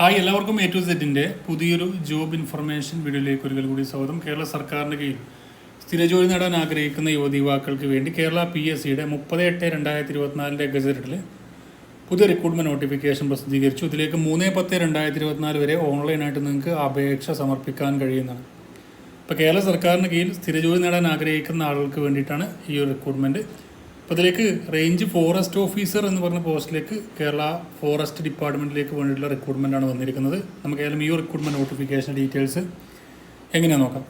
Hi എല്ലാവർക്കും A to സെറ്റിന്റെ പുതിയൊരു ജോബ് ഇൻഫർമേഷൻ വീഡിയോയിലേക്ക് ഒരിക്കൽ കൂടി സ്വാഗതം. കേരള സർക്കാരിന്റെ കീഴിൽ സ്ഥിര ജോലി നേടാൻ ആഗ്രഹിക്കുന്ന യുവതി യുവാക്കൾക്ക് വേണ്ടി കേരള പി എസ് സിയുടെ മുപ്പത് എട്ട് രണ്ടായിരത്തി ഇരുപത്തിനാലിന്റെ ഗസറ്റിൽ പുതിയ റിക്രൂട്ട്മെന്റ് നോട്ടിഫിക്കേഷൻ പ്രസിദ്ധീകരിച്ചു. ഇതിലേക്ക് മൂന്ന് പത്ത് രണ്ടായിരത്തി ഇരുപത്തിനാല് വരെ ഓൺലൈനായിട്ട് നിങ്ങൾക്ക് അപേക്ഷ സമർപ്പിക്കാൻ കഴിയുന്നതാണ്. ഇപ്പോൾ കേരള സർക്കാരിന് കീഴിൽ സ്ഥിര ജോലി നേടാൻ ആഗ്രഹിക്കുന്ന ആളുകൾക്ക് വേണ്ടിയിട്ടാണ് ഈ ഒരു റിക്രൂട്ട്മെന്റ് അപ്പോൾ ഇതിലേക്ക് റേഞ്ച് ഫോറസ്റ്റ് ഓഫീസർ എന്ന് പറഞ്ഞ പോസ്റ്റിലേക്ക് കേരള ഫോറസ്റ്റ് ഡിപ്പാർട്ട്മെന്റിലേക്ക് വേണ്ടിയിട്ടുള്ള റിക്രൂട്ട്മെന്റ് ആണ് വന്നിരിക്കുന്നത്. നമുക്ക് ഏതായാലും ഈ റിക്രൂട്ട്മെന്റ് നോട്ടിഫിക്കേഷൻ ഡീറ്റെയിൽസ് എങ്ങനെയാണ് നോക്കാം.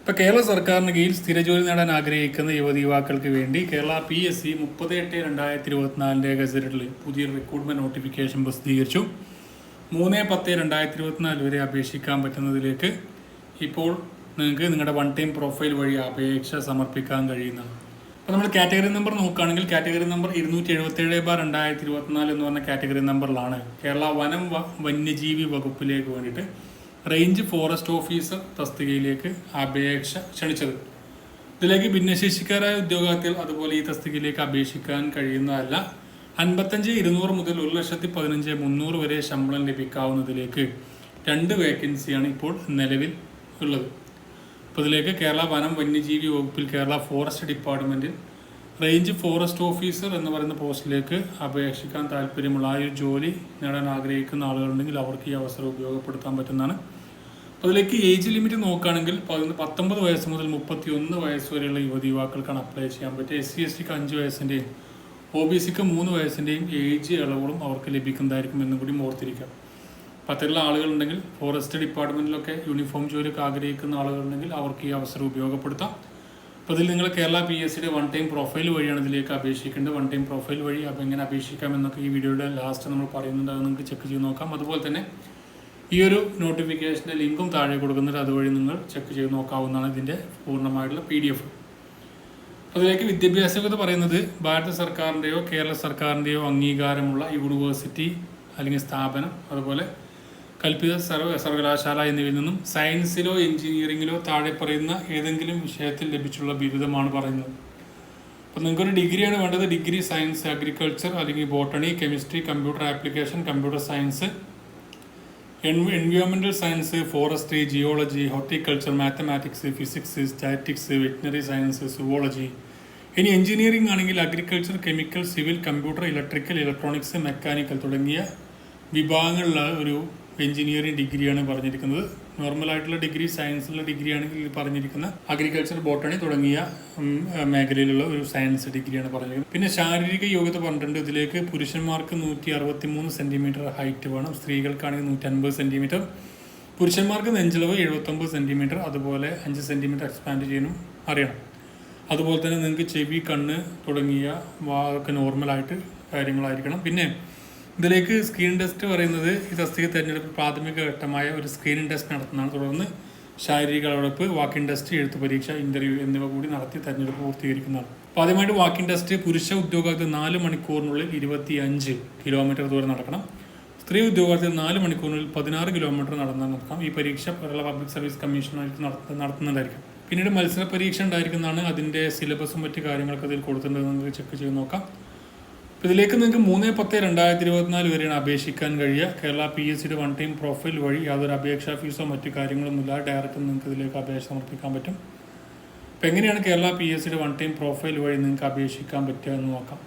ഇപ്പോൾ കേരള സർക്കാരിന് കീഴിൽ സ്ഥിരജോലി നേടാൻ ആഗ്രഹിക്കുന്ന യുവതി യുവാക്കൾക്ക് വേണ്ടി കേരള പി എസ് സി മുപ്പത് എട്ട് രണ്ടായിരത്തി ഇരുപത്തിനാലിന്റെ ഗസറ്റിൽ പുതിയ റിക്രൂട്ട്മെന്റ് നോട്ടിഫിക്കേഷൻ പ്രസിദ്ധീകരിച്ചു. മൂന്ന് പത്ത് രണ്ടായിരത്തി ഇരുപത്തിനാല് വരെ അപേക്ഷിക്കാൻ പറ്റുന്നതിലേക്ക് ഇപ്പോൾ നിങ്ങൾക്ക് നിങ്ങളുടെ വൺ ടൈം പ്രൊഫൈൽ വഴി അപേക്ഷ സമർപ്പിക്കാൻ കഴിയുന്നതാണ്. അപ്പോൾ നമ്മൾ കാറ്റഗറി നമ്പർ നോക്കുകയാണെങ്കിൽ കാറ്റഗറി നമ്പർ ഇരുന്നൂറ്റി എഴുപത്തേഴ് ബാർ രണ്ടായിരത്തി ഇരുപത്തിനാല് എന്ന് പറഞ്ഞ കാറ്റഗറി നമ്പറിലാണ് കേരള വനം വന്യജീവി വകുപ്പിലേക്ക് വേണ്ടിയിട്ട് റേഞ്ച് ഫോറസ്റ്റ് ഓഫീസർ തസ്തികയിലേക്ക് അപേക്ഷ ക്ഷണിച്ചത്. ഇതിലേക്ക് ഭിന്നശേഷിക്കാരായ ഉദ്യോഗാർത്ഥികൾ അതുപോലെ ഈ തസ്തികയിലേക്ക് അപേക്ഷിക്കാൻ കഴിയുന്നതല്ല. അൻപത്തഞ്ച് ഇരുന്നൂറ് മുതൽ ഒരു ലക്ഷത്തി പതിനഞ്ച് മുന്നൂറ് വരെ ശമ്പളം ലഭിക്കാവുന്നതിലേക്ക് രണ്ട് വേക്കൻസിയാണ് ഇപ്പോൾ നിലവിൽ ഉള്ളത്. അപ്പോൾ ഇതിലേക്ക് കേരള വനം വന്യജീവി വകുപ്പിൽ കേരള ഫോറസ്റ്റ് ഡിപ്പാർട്ട്മെന്റിൽ റേഞ്ച് ഫോറസ്റ്റ് ഓഫീസർ എന്ന് പറയുന്ന പോസ്റ്റിലേക്ക് അപേക്ഷിക്കാൻ താല്പര്യമുള്ള ആ ഒരു ജോലി നേടാൻ ആഗ്രഹിക്കുന്ന ആളുകളുണ്ടെങ്കിൽ അവർക്ക് ഈ അവസരം ഉപയോഗപ്പെടുത്താൻ പറ്റുന്നതാണ്. അപ്പോൾ അതിലേക്ക് ഏജ് ലിമിറ്റ് നോക്കുകയാണെങ്കിൽ പത്തൊമ്പത് വയസ്സ് മുതൽ മുപ്പത്തി ഒന്ന് വയസ്സ് വരെയുള്ള യുവതി യുവാക്കൾക്കാണ് അപ്ലൈ ചെയ്യാൻ പറ്റുക. എസ് സി എസ് ടിക്ക് അഞ്ച് വയസ്സിന്റെയും ഒ ബി സിക്ക് മൂന്ന് വയസ്സിന്റെയും ഏജ് ഇളവുകളും അവർക്ക് ലഭിക്കുന്നതായിരിക്കും എന്നും കൂടി ഓർത്തിരിക്കാം. പത്തിലുള്ള ആളുകളുണ്ടെങ്കിൽ ഫോറസ്റ്റ് ഡിപ്പാർട്ട്മെന്റിലൊക്കെ യൂണിഫോം ജോലിയൊക്കെ ആഗ്രഹിക്കുന്ന ആളുകളുണ്ടെങ്കിൽ അവർക്ക് ഈ അവസരം ഉപയോഗപ്പെടുത്താം. അപ്പോൾ ഇതിൽ നിങ്ങൾ കേരള പി എസ് സിയുടെ വൺ ടൈം പ്രൊഫൈൽ വഴിയാണ് ഇതിലേക്ക് അപേക്ഷിക്കേണ്ടത്. വൺ ടൈം പ്രൊഫൈൽ വഴി അപ്പോൾ എങ്ങനെ അപേക്ഷിക്കാം എന്നൊക്കെ ഈ വീഡിയോയുടെ ലാസ്റ്റ് നമ്മൾ പറയുന്നുണ്ട്. അത് നിങ്ങൾക്ക് ചെക്ക് ചെയ്ത് നോക്കാം. അതുപോലെ തന്നെ ഈ ഒരു നോട്ടിഫിക്കേഷന്റെ ലിങ്കും താഴെ കൊടുക്കുന്നുണ്ട് അതുവഴി നിങ്ങൾ ചെക്ക് ചെയ്ത് നോക്കാവുന്നതാണ് ഇതിന്റെ പൂർണമായിട്ടുള്ള പി ഡി എഫ്. അതിലേക്ക് വിദ്യാഭ്യാസം എന്ന് പറയുന്നത് ഭാരത സർക്കാരിന്റെയോ കേരള സർക്കാരിന്റെയോ അംഗീകാരമുള്ള യൂണിവേഴ്സിറ്റി അല്ലെങ്കിൽ സ്ഥാപനം അതുപോലെ കൽപ്പിത സർവ സർവകലാശാല എന്നിവയിൽ നിന്നും സയൻസിലോ എഞ്ചിനീയറിംഗിലോ താഴെ പറയുന്ന ഏതെങ്കിലും വിഷയത്തിൽ ലഭിച്ചുള്ള ബിരുദമാണ് പറയുന്നത്. അപ്പോൾ നിങ്ങൾക്കൊരു ഡിഗ്രിയാണ് വേണ്ടത്. ഡിഗ്രി സയൻസ് അഗ്രികൾച്ചർ അല്ലെങ്കിൽ botany chemistry computer application computer science എൻവയോൺമെന്റൽ science forestry geology horticulture mathematics physics statics veterinary science zoology ഇനി എഞ്ചിനീയറിംഗ് ആണെങ്കിൽ agriculture chemical civil computer electrical electronics mechanical തുടങ്ങിയ വിഭാഗങ്ങളിലുള്ള ഒരു എഞ്ചിനീയറിംഗ് ഡിഗ്രിയാണ് പറഞ്ഞിരിക്കുന്നത്. നോർമലായിട്ടുള്ള ഡിഗ്രി സയൻസിലുള്ള ഡിഗ്രി ആണെങ്കിൽ പറഞ്ഞിരിക്കുന്ന അഗ്രികൾച്ചർ ബോട്ടണി തുടങ്ങിയ മേഖലയിലുള്ള ഒരു സയൻസ് ഡിഗ്രിയാണ് പറഞ്ഞിരിക്കുന്നത്. പിന്നെ ശാരീരിക യോഗ്യത പറഞ്ഞിട്ടുണ്ട്. ഇതിലേക്ക് പുരുഷന്മാർക്ക് നൂറ്റി അറുപത്തി മൂന്ന് സെന്റിമീറ്റർ ഹൈറ്റ് വേണം. സ്ത്രീകൾക്കാണെങ്കിൽ നൂറ്റി അൻപത് സെന്റിമീറ്റർ പുരുഷന്മാർക്ക് നെഞ്ചളവ് എഴുപത്തൊമ്പത് സെന്റിമീറ്റർ അതുപോലെ അഞ്ച് സെന്റിമീറ്റർ എക്സ്പാൻഡ് ചെയ്യണം അറിയണം. അതുപോലെ തന്നെ നിങ്ങൾക്ക് ചെവി കണ്ണ് തുടങ്ങിയ വാ- ഒക്കെ നോർമലായിട്ട് കാര്യങ്ങളായിരിക്കണം. പിന്നെ ഇതിലേക്ക് സ്ക്രീൻ ടെസ്റ്റ് പറയുന്നത് ഈ തസ്തിക തിരഞ്ഞെടുപ്പ് പ്രാഥമിക ഘട്ടമായ ഒരു സ്ക്രീനിങ് ടെസ്റ്റ് നടത്തുന്നതാണ്. തുടർന്ന് ശാരീരിക അളവെടുപ്പ് വാക്കിംഗ് ടെസ്റ്റ് എഴുത്ത് പരീക്ഷ ഇന്റർവ്യൂ എന്നിവ കൂടി നടത്തി തെരഞ്ഞെടുപ്പ് പൂർത്തീകരിക്കുന്നതാണ്. അപ്പോൾ ആദ്യമായിട്ട് വാക്കിംഗ് ടെസ്റ്റ് പുരുഷ ഉദ്യോഗാർത്ഥി നാല് മണിക്കൂറിനുള്ളിൽ ഇരുപത്തി അഞ്ച് കിലോമീറ്റർ ദൂരം നടക്കണം. സ്ത്രീ ഉദ്യോഗാർത്ഥി നാല് മണിക്കൂറിനുള്ളിൽ പതിനാറ് കിലോമീറ്റർ നടന്നാൽ നടക്കാം. ഈ പരീക്ഷ കേരള പബ്ലിക് സർവീസ് കമ്മീഷനായിട്ട് നടത്ത നടത്തുന്നതായിരിക്കും. പിന്നീട് മത്സര പരീക്ഷ ഉണ്ടായിരിക്കുന്നതാണ് അതിന്റെ സിലബസും മറ്റു കാര്യങ്ങളൊക്കെ അതിൽ കൊടുത്തിട്ടുണ്ടെന്ന് ചെക്ക് ചെയ്ത് നോക്കാം. ഇതിലേക്ക് നിങ്ങൾക്ക് മൂന്ന് പത്ത് രണ്ടായിരത്തി ഇരുപത്തിനാല് വരെയാണ് അപേക്ഷിക്കാൻ കഴിയുക. കേരള പി എസ് സിയുടെ വൺ ടൈം പ്രൊഫൈൽ വഴി യാതൊരു അപേക്ഷാ ഫീസോ മറ്റു കാര്യങ്ങളൊന്നുമില്ല. ഡയറക്റ്റ് നിങ്ങൾക്ക് ഇതിലേക്ക് അപേക്ഷ സമർപ്പിക്കാൻ പറ്റും. അപ്പോൾ എങ്ങനെയാണ് കേരള പി എസ് സിയുടെ വൺ ടൈം പ്രൊഫൈൽ വഴി നിങ്ങൾക്ക് അപേക്ഷിക്കാൻ പറ്റുക എന്ന് നോക്കാം.